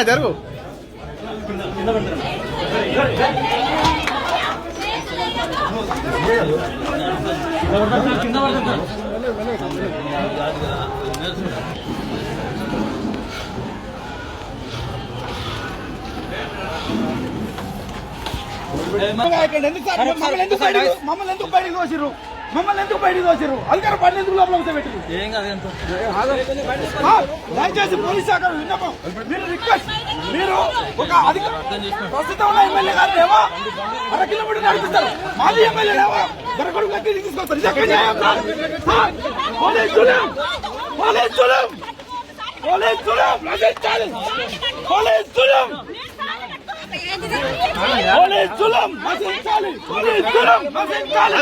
అన్న జరుగు. ఎందుకు మమ్మల్ని ఎందుకు బయటికి మమ్మల్ని ఎందుకు బయటికి తోసిర్రు? మమ్మల్ని ఎందుకు బయటికి తోసిర్రు? అధికార పని ఎందుకు లోపల కూర్చోబెట్టిరు దయచేసి పోలీస్ శాఖ విన్నపం. మీరు రిక్వెస్ట్ మీరు ఒక ప్రస్తుతం ఉన్న ఎమ్మెల్యే గారు ఏమో అర కిలోమీటర్ నడిపిస్తారు. మాది ఎమ్మెల్యే దొరకడు తీసుకొస్తారు? సార్, పోలీసులు పోలీసులు పోలీసులు నశించాలి నశించాలి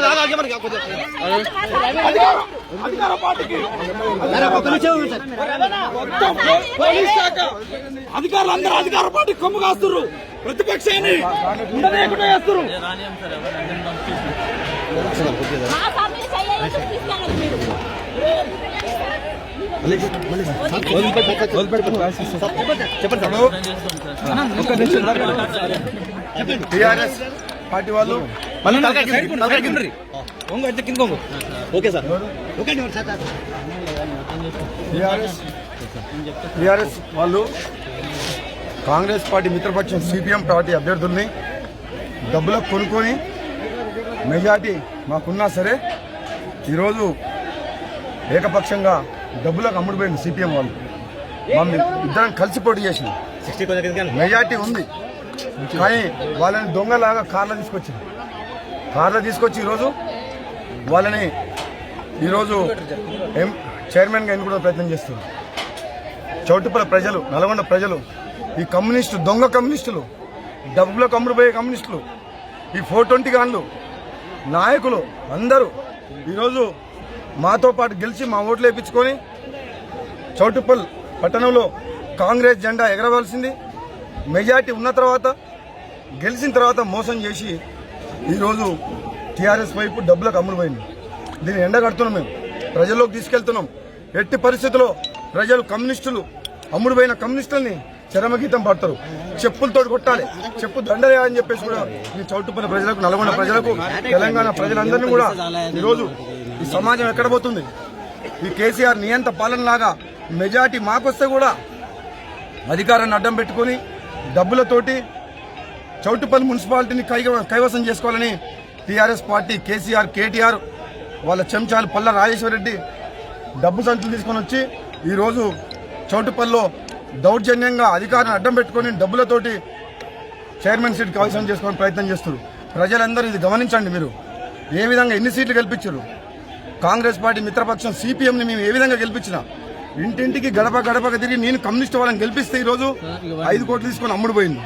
అధికార పార్టీకి పోలీస్ శాఖ అధికారులు అందరూ అధికార పార్టీ కొమ్ము కాస్తున్నారు ప్రతిపక్షాన్ని ఉండలేకుండా చేస్తున్నారు మా ఫ్యామిలీ చెయ్యాలి తీసుకెళ్ళదు మీరు టిఆర్ఎస్ పార్టీ వాళ్ళు ఓకే సార్ టిఆర్ఎస్ వాళ్ళు కాంగ్రెస్ పార్టీ మిత్రపక్షం సిపిఎం పార్టీ అభ్యర్థుల్ని డబ్బులకు కొనుక్కొని మెజార్టీ మాకున్నా సరే ఈరోజు ఏకపక్షంగా డబ్బులకు అమ్ముడుపోయింది సిపిఎం వాళ్ళు. మా మీ- ఇద్దరం కలిసి పోటీ చేసినాం. కిందకి మెజార్టీ ఉంది. కానీ వాళ్ళని దొంగలాగా కార్లో తీసుకొచ్చింది కార్లో తీసుకొచ్చి ఈరోజు వాళ్ళని ఈరోజు ఎం చైర్మన్గా ఎన్నుకోవడం ప్రయత్నం చేస్తున్నారు. చౌటుపల ప్రజలు నల్గొండ ప్రజలు ఈ కమ్యూనిస్టు దొంగ కమ్యూనిస్టులు డబ్బులో కమ్ముడుపోయే కమ్యూనిస్టులు ఈ ఫోర్ ట్వంటీ గాన్లు నాయకులు అందరూ ఈరోజు మాతో పాటు గెలిచి మా ఓట్లు వేయించుకొని చౌటుప్పల్ పట్టణంలో కాంగ్రెస్ జెండా ఎగరవలసింది. మెజార్టీ ఉన్న తర్వాత గెలిచిన తర్వాత మోసం చేసి ఈరోజు టీఆర్ఎస్ వైపు డబ్బులకు అమ్ముడుపోయింది. దీన్ని ఎండగడుతున్నాం మేము. ప్రజల్లోకి తీసుకెళ్తున్నాం. ఎట్టి పరిస్థితుల్లో ప్రజలు కమ్యూనిస్టులు అమ్ముడుపోయిన కమ్యూనిస్టుల్ని చరమగీతం పడతారు. చెప్పులతో కొట్టాలి. చెప్పు దండలే అని చెప్పేసి కూడా ఈ చౌటుపల్లి ప్రజలకు నల్గొండ ప్రజలకు తెలంగాణ ప్రజలందరినీ కూడా ఈరోజు ఈ సమాజం ఎక్కడ పోతుంది? ఈ కేసీఆర్ నియంత పాలనలాగా మెజార్టీ మాకొస్తే కూడా అధికారాన్ని అడ్డం పెట్టుకొని డబ్బులతోటి చౌటుపల్లి మున్సిపాలిటీని కైగ- కైవసం చేసుకోవాలని టీఆర్ఎస్ పార్టీ కేసీఆర్ కేటీఆర్ వాళ్ళ చెంచాలు పల్ల రాజేశ్వరరెడ్డి డబ్బు సంచులు తీసుకొని వచ్చి ఈరోజు చౌటుపల్లిలో దౌర్జన్యంగా అధికారాన్ని అడ్డం పెట్టుకొని డబ్బులతోటి చైర్మన్ సీట్ కైవసం చేసుకొని ప్రయత్నం చేస్తున్నారు. ప్రజలందరూ ఇది గమనించండి మీరు. ఏ విధంగా ఎన్ని సీట్లు గెలిపించారు? కాంగ్రెస్ పార్టీ మిత్రపక్షం సిపిఎంని మేము ఏ విధంగా గెలిపించినా ఇంటింటికి గడప గడపక తిరిగి నేను కమ్యూనిస్ట్ వాళ్ళని గెలిపిస్తే ఈరోజు ఐదు కోట్లు తీసుకొని అమ్ముడు పోయింది.